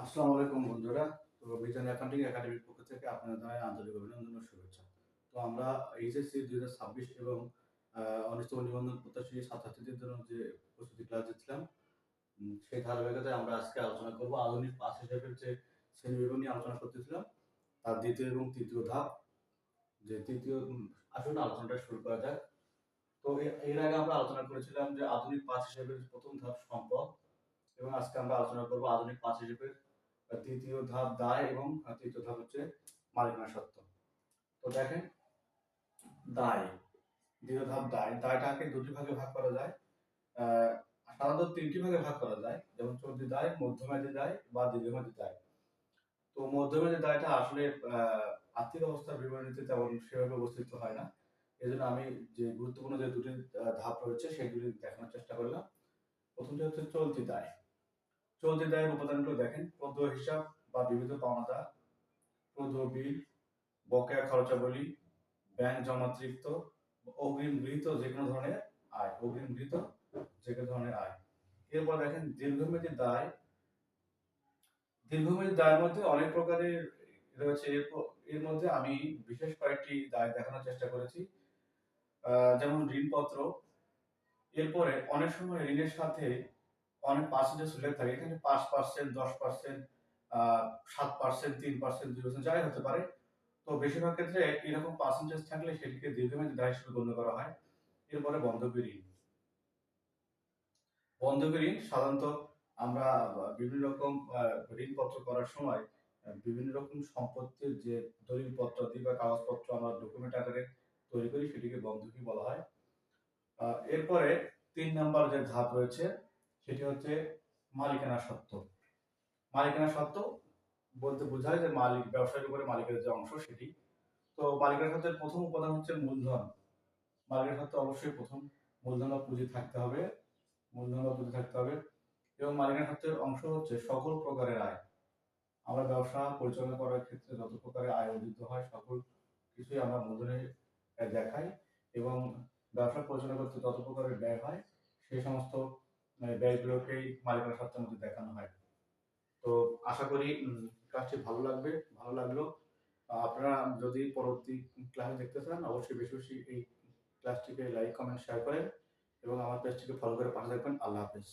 আসসালামু আলাইকুম বন্ধুরা। তো বিজন অ্যাকাউন্টিং একাডেমির পক্ষ থেকে আপনাদের জানাই আন্তরিক অভিনন্দন ও শুভেচ্ছা। তো আমরা এইচএসসি দুই হাজার ছাব্বিশ এবং অনিষ্টম নিবন্ধন প্রত্যাশী ছাত্রছাত্রীদের জন্য যে প্রস্তুতি ক্লাস দিচ্ছিলাম সেই ধারাবাহিকতায় আমরা আজকে আলোচনা করব। আধুনিক পাঁচ হিসাবের যে শ্রেণি বিভাগ নিয়ে আলোচনা করতেছিলাম, তার দ্বিতীয় এবং তৃতীয় ধাপ। যে তৃতীয় আসুন আলোচনাটা শুরু করা যাক। তো এর আগে আমরা আলোচনা করেছিলাম যে আধুনিক পাঁচ হিসাবের প্রথম ধাপ সম্পদ। এবং আজকে আমরা আলোচনা করব আধুনিক পাঁচ হিসেবের আহ, তৃতীয় ধাপ দায় এবং তৃতীয় ধাপ হচ্ছে মালিকানা সত্ত্ব তো দেখেন দায় দ্বিতীয় ধাপ দায়। দায়টাকে দুটি ভাগে ভাগ করা যায়। সাধারণত তিনটি ভাগে ভাগ করা যায়। যেমন চলতি দায় মধ্যমেয়াদী দায় বা দীর্ঘমেয়াদী দায়। তো মধ্যমেয়াদী দায়টা আসলে আর্থিক অবস্থার বিবরণীতে তেমন সেভাবে উপস্থিত হয় না। এই জন্য আমি যে গুরুত্বপূর্ণ যে দুটি ধাপ রয়েছে সেগুলি দেখানোর চেষ্টা করলাম। প্রথমটি হচ্ছে চলতি দায়। চলতি দায়ের উপাদানগুলো দেখেন। পদ্য হিসাব বা বিবিধ পাওনাদা পদ্য বিল, বকেয়া খরচাবলী, ব্যাংক জমাতৃপ্ত অগ্রিম গৃহীত যে কোনো ধরনের আয়, অগ্রিম গৃহীত যে কোনো ধরনের আয়। এরপর দেখেন, দীর্ঘমেয়াদী দায়, দীর্ঘমেয়াদী দায়ের মধ্যে অনেক প্রকারের রয়েছে। এর মধ্যে আমি বিশেষ কয়েকটি দায় দেখানোর চেষ্টা করেছি। যেমন ঋণপত্র। এরপরে অনেক সময় ঋণের সাথে অনেক পার্সেন্টেজ উল্লেখ থাকে, এখানে পাঁচ পার্সেন্ট দশ পার্সেন্ট সাত পার্সেন্ট তিন পার্সেন্ট দুই পার্সেন্ট যাই হতে পারে। তো বেশিরভাগ ক্ষেত্রে এরকম পার্সেন্টেজ থাকলে সেটিকে দীর্ঘমেয়াদী দায় হিসেবে গণ্য করা হয়। এরপরে বন্ধকি ঋণ। বন্ধকি ঋণ সাধারণত আমরা বিভিন্ন রকম ঋণপত্র করার সময় বিভিন্ন রকম সম্পত্তির যে দলিলপত্র দিই বা কাগজপত্র আমরা ডকুমেন্ট আকারে তৈরি করি, সেটিকে বন্ধকি বলা হয়। এরপরে তিন নাম্বার যে ধাপ রয়েছে সেটি হচ্ছে মালিকানা সত্ত্ব মালিকানা সত্ত্ব বলতে বোঝায় যে মালিক, ব্যবসায়ীর উপরে মালিকের যে অংশ সেটি। তো মালিকানা সত্ত্বের প্রথম উপাদান হচ্ছে মূলধন। মালিকানা সত্ত্বে অবশ্যই প্রথম মূলধন বা পুঁজি থাকতে হবে, মূলধন বা পুঁজি থাকতে হবে। এবং মালিকানা সত্ত্বের অংশ হচ্ছে সকল প্রকারের আয়। আমরা ব্যবসা পরিচালনা করার ক্ষেত্রে যত প্রকারের আয় অর্জিত হয়, সকল কিছুই আমরা মূলধনে দেখাই এবং ব্যবসা পরিচালনা করতে যত প্রকারের ব্যয় হয় সেই সমস্ত মালিকানা সত্তার মধ্যে দেখানো হয়। তো আশা করি কাজটি ভালো লাগবে, ভালো লাগল। আপনারা যদি পরবর্তী ক্লাস দেখতে চান, অবশ্যই বেশি বেশি এই ক্লাসটিকে লাইক কমেন্ট শেয়ার করেন এবং আমার পেজটিকে ফলো করে পাশে থাকবেন। আল্লাহ হাফেজ।